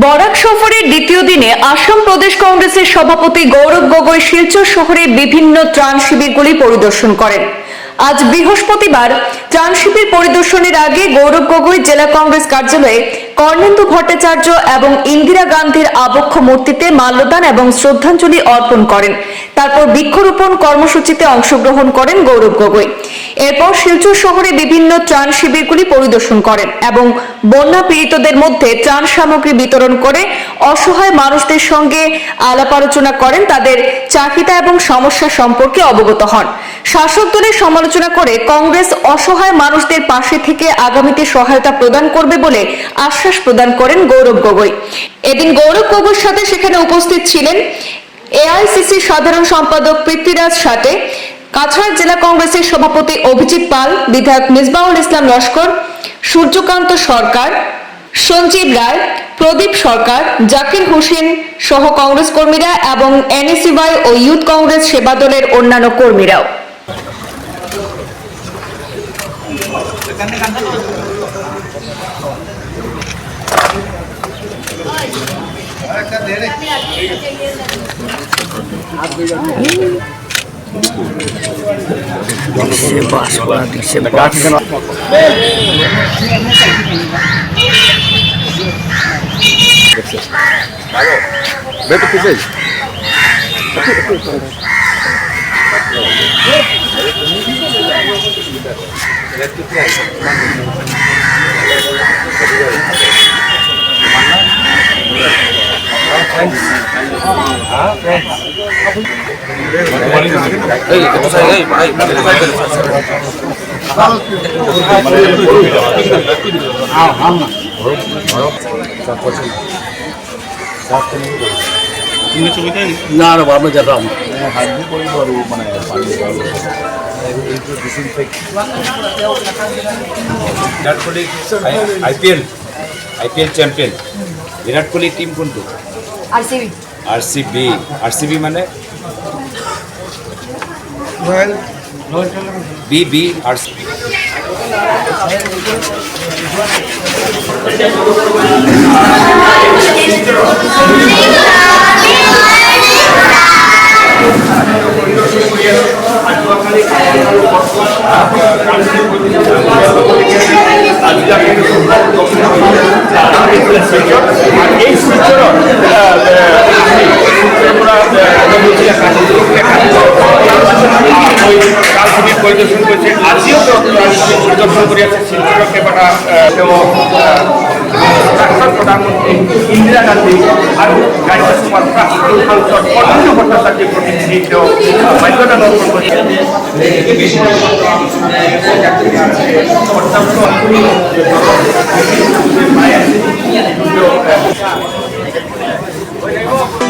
বরাক সফরের দ্বিতীয় দিনে আসাম প্রদেশ কংগ্রেসের সভাপতি গৌরব গগৈ শিলচর শহরে বিভিন্ন ত্রাণ শিবিরগুলি পরিদর্শন করেন। আজ বৃহস্পতিবার ত্রাণ শিবির পরিদর্শনের আগে গৌরব গগৈ জেলা কংগ্রেস কার্যালয়ে কর্ণেন্দু ভট্টাচার্য এবং ইন্দিরা গান্ধীর আবক্ষ মূর্তিতে মাল্যদান এবং শ্রদ্ধাঞ্জলি অর্পণ করেন। তারপর বৃক্ষরোপণ কর্মসূচিতে অংশগ্রহণ করেন গৌরব গগৈ। এরপর শিলচর শহরে বিভিন্ন ত্রাণ শিবিরগুলি পরিদর্শন করেন এবং বন্যা পীড়িতদের মধ্যে ত্রাণ সামগ্রী বিতরণ করে অসহায় মানুষদের সঙ্গে আলাপ আলোচনা করেন। তাদের চাহিদা এবং সমস্যা সম্পর্কে অবগত হন। শাসক দলের সমালোচনা করে কংগ্রেস অসহায় মানুষদের পাশে থেকে আগামীতে সহায়তা প্রদান করবে বলে আশ্বাস প্রদান করেন গৌরব গগৈ। এদিন গৌরব গগৈর সাথে সেখানে উপস্থিত ছিলেন এআইসিসি সাধারণ সম্পাদক পৃথ্বীরাজ সাটে, কাছাড় জেলা কংগ্রেসের সভাপতি অভিজিৎ পাল, বিধায়ক মিসবাউল ইসলাম লস্কর, সূর্যকান্ত সরকার, সঞ্জীব রায়, প্রদীপ সরকার, জাকির হোসেন সহ কংগ্রেস কর্মীরা এবং এনএসইউআই ও ইউথ কংগ্রেস সেবা দলের অন্যান্য কর্মীরাও। Beto Pisei. Hey, ito sa hey, ay, ito sa না রে বাবা যেতাম হাড্ডি কৰিব আৰু মানে পানী এইটো disinfect Virat Kohli I P L I P L champion Virat Kohli team কোনটো RCB R C B R C B মানে বি বি আৰ চি এই শিলচৰত ৰাজনীতি পৰিদৰ্শন কৰিছে আজিও তেওঁ ৰাজনীতি পৰিদৰ্শন কৰি আছে শিলচৰৰ কেইবাটা আহ, তেওঁ আহ, প্ৰাক্তন প্ৰধানমন্ত্ৰী ইন্দিৰা গান্ধী আৰু ৰাজ্যসভাৰ Gracias